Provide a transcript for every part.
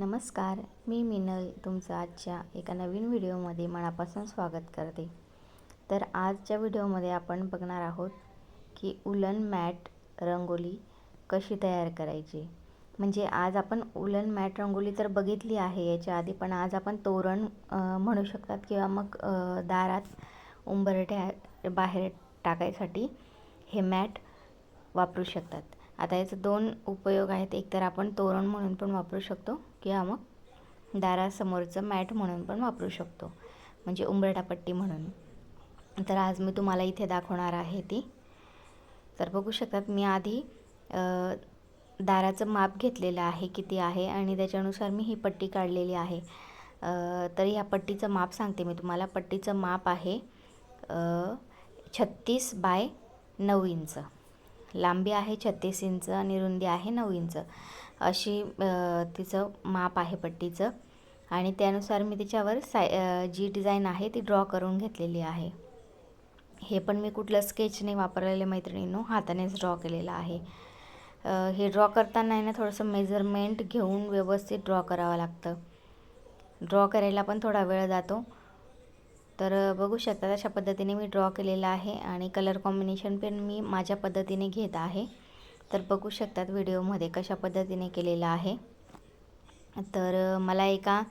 नमस्कार मी मिनल तुमचं आजच्या एका नवीन व्हिडिओमध्ये मनापासून स्वागत करते. तर आजच्या व्हिडिओमध्ये आपण बघणार आहोत की उलन मॅट रंगोली कशी तयार करायची. म्हणजे आज आपण उलन मॅट रंगोली तर बघितली आहे याच्या आधी पण आज आपण तोरण म्हणू शकतात किंवा मग दारात उंबरठ्या बाहेर टाकायसाठी हे मॅट वापरू शकतात. आता याचे दोन उपयोग आहेत. एक तर आपण तोरण म्हणून पण वापरू शकतो. किंवा मग दारासमोरचं मॅट म्हणून पण वापरू शकतो. म्हणजे उंबरटापट्टी म्हणून. तर आज मी तुम्हाला इथे दाखवणार आहे ती. तर बघू शकतात मी आधी दाराचं माप घेतलेलं आहे किती आहे आणि त्याच्यानुसार मी ही पट्टी काढलेली आहे. तर ह्या पट्टीचं माप सांगते मी तुम्हाला. पट्टीचं माप आहे छत्तीस बाय नऊ इंच. लांबी आहे छत्तीस इंच आणि रुंदी आहे नऊ इंच. अशी तिचं माप आहे पट्टीचं. आणि त्यानुसार मी तिच्यावर साय जी डिझाईन आहे ती ड्रॉ करून घेतलेली आहे. हे पण मी कुठलं स्केच नाही वापरलेलं मैत्रिणींनो हातानेच ड्रॉ केलेलं आहे. हे ड्रॉ करताना आहे ना थोडंसं मेजरमेंट घेऊन व्यवस्थित ड्रॉ करावं लागतं. ड्रॉ करायला पण थोडा वेळ जातो. तर बघू शकता अशा पद्धतीने मी ड्रॉ केलेलं आहे आणि कलर कॉम्बिनेशन पण मी माझ्या पद्धतीने घेत आहे. तर बघू शकतात व्हिडिओमध्ये कशा पद्धतीने केलेलं आहे. तर मला एका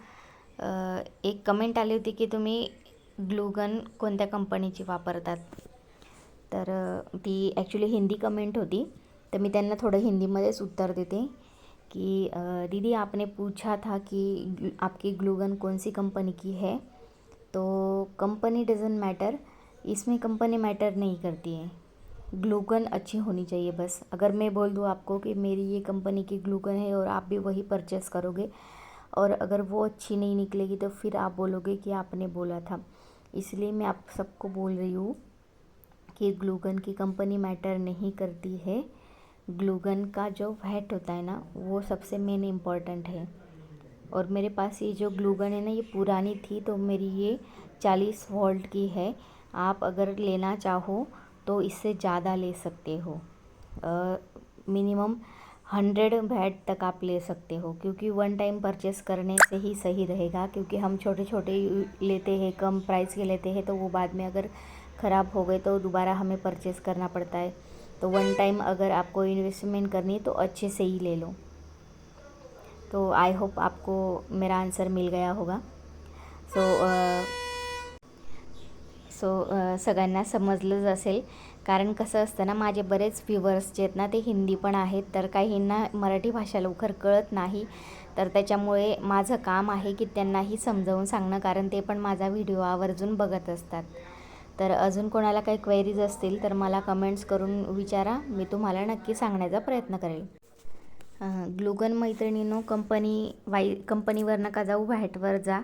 एक कमेंट आली होती की तुम्ही ग्लूगन कोणत्या कंपनीची वापरतात? तर ती ॲक्च्युली हिंदी कमेंट होती. तर मी त्यांना थोडं हिंदीमध्येच उत्तर देते कि दीदी आपने पूछा था कि आपकी ग्लूगन कौन सी कंपनी की है? तो कंपनी डजेंट मैटर इसमें कंपनी मैटर नहीं करती है. ग्लूगन अच्छी होनी चाहिए बस। अगर मैं बोल दूँ आपको कि मेरी ये कंपनी की ग्लूगन है और आप भी वही परचेस करोगे और अगर वो अच्छी नहीं निकलेगी तो फिर आप बोलोगे कि आपने बोला था। इसलिए मैं आप सबको बोल रही हूँ कि ग्लूगन की कंपनी मैटर नहीं करती है। ग्लूगन का जो वैट होता है ना, वो सबसे मेन इंपॉर्टेंट है। और मेरे पास ये जो ग्लूगन है ना, ये पुरानी थी तो मेरी ये चालीस वोल्ट की है। आप अगर लेना चाहो तो इससे ज़्यादा ले सकते हो। मिनिमम हंड्रेड वैट तक आप ले सकते हो क्योंकि वन टाइम परचेस करने से ही सही रहेगा क्योंकि हम छोटे छोटे लेते हैं कम प्राइस के लेते हैं तो वो बाद में अगर ख़राब हो गए तो दोबारा हमें परचेस करना पड़ता है। तो वन टाइम अगर आपको इन्वेस्टमेंट करनी है तो अच्छे से ही ले लो। तो आई होप आपको मेरा आंसर मिल गया होगा। सो so, सो सगळ्यांना समजलंच असेल. कारण कसं असतं ना माझे बरेच व्ह्युवर्स जे आहेत ना ते हिंदी पण आहेत. तर काहींना मराठी भाषा लवकर कळत नाही. तर त्याच्यामुळे माझं काम आहे की त्यांनाही समजावून सांगणं कारण ते पण माझा व्हिडिओ आवर्जून बघत असतात. तर अजून कोणाला काही क्वेरीज असतील तर मला कमेंट्स करून विचारा. मी तुम्हाला नक्की सांगण्याचा प्रयत्न करेल. ग्लुगन मैत्रिणीनो कंपनी वाई कंपनीवर नका जाऊ व्हॅटवर जा.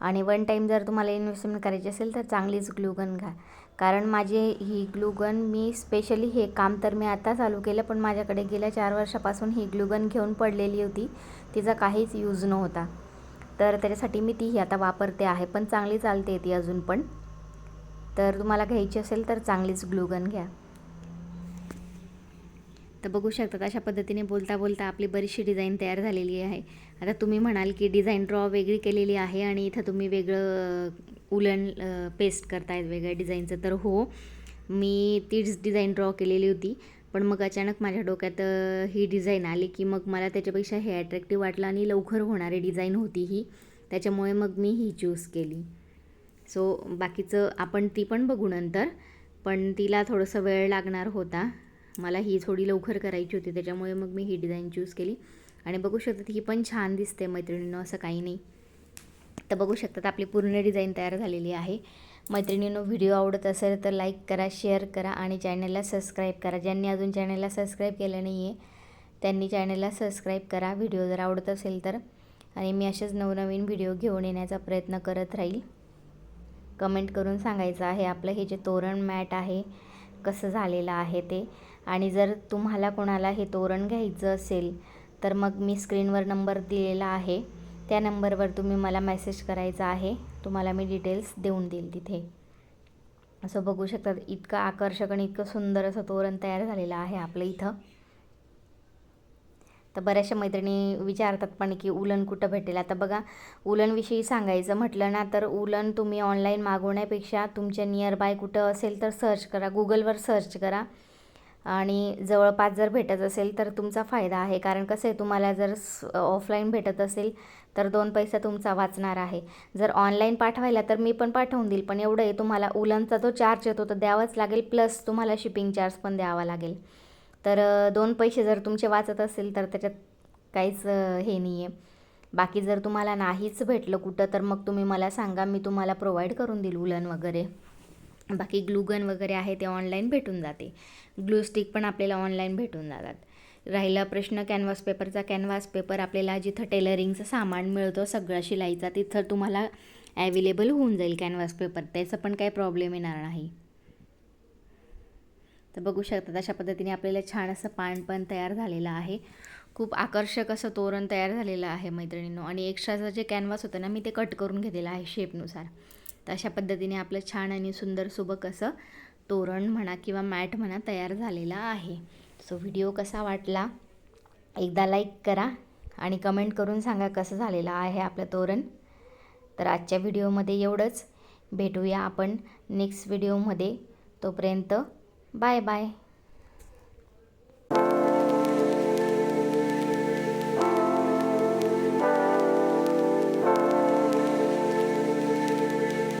आणि वन टाईम जर तुम्हाला इन्व्हेस्टमेंट करायची असेल तर चांगलीच ग्लुगन घ्या. कारण माझे ही ग्लूगन मी स्पेशली हे काम तर मी आता चालू केलं पण माझ्याकडे गेल्या चार वर्षापासून ही ग्लुगन घेऊन पडलेली होती. तिचा काहीच यूज नव्हता. तर त्याच्यासाठी मी तीही आता वापरते आहे पण चांगली चालते ती अजून पण. तर तुम्हाला घ्यायची असेल तर चांगलीच ग्लूगन घ्या. तर बघू शकतात अशा पद्धतीने बोलता बोलता आपली बरीचशी डिझाईन तयार झालेली आहे. आता तुम्ही म्हणाल की डिझाईन ड्रॉ वेगळी केलेली आहे आणि इथं तुम्ही वेगळं उलन पेस्ट करतायत वेगळ्या डिझाईनचं तर हो मी तीच डिझाईन ड्रॉ केलेली होती. पण मग अचानक माझ्या डोक्यात ही डिझाईन आली की मग मला त्याच्यापेक्षा हे अट्रॅक्टिव्ह वाटलं आणि लवकर होणारी डिझाईन होती ही. त्याच्यामुळे मग मी ही चूज केली. सो बाकीचं आपण ती पण बघू नंतर. पण तिला थोडंसं वेळ लागणार होता. मला ही थोडी लवकर करायची होती त्याच्यामुळे मग मी ही डिझाईन चूज केली. आणि बघू शकतात ही पण छान दिसते मैत्रिणीनं असं काही नाही. तर बघू शकतात आपली पूर्ण डिझाईन तयार झालेली आहे. मैत्रिणीनं व्हिडिओ आवडत असेल तर लाईक करा शेअर करा आणि चॅनलला सबस्क्राईब करा. ज्यांनी अजून चॅनलला सबस्क्राईब केलं नाही आहे त्यांनी चॅनलला सबस्क्राईब करा. व्हिडिओ जर आवडत असेल तर. आणि मी असेच नवनवीन व्हिडिओ घेऊन येण्याचा प्रयत्न करत राहील. कमेंट करून सांगायचं आहे आपलं हे जे तोरण मॅट आहे कसं झालेलं आहे ते. आणि जर तुम्हाला कोणाला हे तोरण घ्यायचं असेल तर मग मी स्क्रीनवर नंबर दिलेला आहे. त्या नंबरवर तुम्ही मला मेसेज करायचा आहे. तुम्हाला मी डिटेल्स देऊन देईल तिथे. असं बघू शकतात. इतकं आकर्षक आणि इतकं सुंदर असं तोरण तयार झालेलं आहे आपलं इथं. तर बऱ्याचशा मैत्रिणी विचारतात पण की उलन कुठं भेटेल? आता बघा उलनविषयी सांगायचं म्हटलं ना तर उलन तुम्ही ऑनलाईन मागवण्यापेक्षा तुमच्या नियर बाय कुठं असेल तर सर्च करा. गुगलवर सर्च करा. आणि जवळपास जर भेटत असेल तर तुमचा फायदा आहे. कारण कसं आहे तुम्हाला जर ऑफलाईन भेटत असेल तर दोन पैसा तुमचा वाचणार आहे. जर ऑनलाईन पाठवायला तर मी पण पाठवून देईल पण एवढं आहे तुम्हाला उलनचा जो चार्ज येतो तो द्यावाच लागेल प्लस तुम्हाला शिपिंग चार्ज पण द्यावा लागेल. तर दोन पैसे जर तुमचे वाचत असेल तर त्याच्यात काहीच हे नाही आहे बाकी जर तुम्हाला नाहीच भेटलं कुठं तर मग तुम्ही मला सांगा मी तुम्हाला प्रोव्हाइड करून देईल उलन वगैरे. बाकी ग्लूगन वगैरे आहे ते ऑनलाईन भेटून जाते. ग्लू स्टिक पण आपल्याला ऑनलाईन भेटून जातात. राहिला प्रश्न कॅनव्हास पेपरचा कॅनव्हास पेपर आपल्याला जिथं टेलरिंगचं सामान मिळतं सगळं शिलाईचा तिथं तुम्हाला ॲवेलेबल होऊन जाईल कॅनव्हास पेपर त्याचं पण काही प्रॉब्लेम येणार नाही. तर बघू शकतात अशा पद्धतीने आपल्याला छान असं पान पण तयार झालेलं आहे. खूप आकर्षक असं तोरण तयार झालेलं आहे मैत्रिणींनो. आणि एक्स्ट्राचं जे कॅनव्हास होतं ना मी ते कट करून घेतलेलं आहे शेपनुसार तर अशा पद्धतीने आपलं छान आणि सुंदर सुबक असं तोरण म्हणा किंवा मॅट म्हणा तयार झालेला आहे. सो व्हिडिओ कसा वाटला? एकदा लाईक करा आणि कमेंट करून सांगा कसं झालेलं आहे आपलं तोरण. तर आजच्या व्हिडिओमध्ये एवढंच. भेटूया आपण नेक्स्ट व्हिडिओमध्ये तोपर्यंत बाय बाय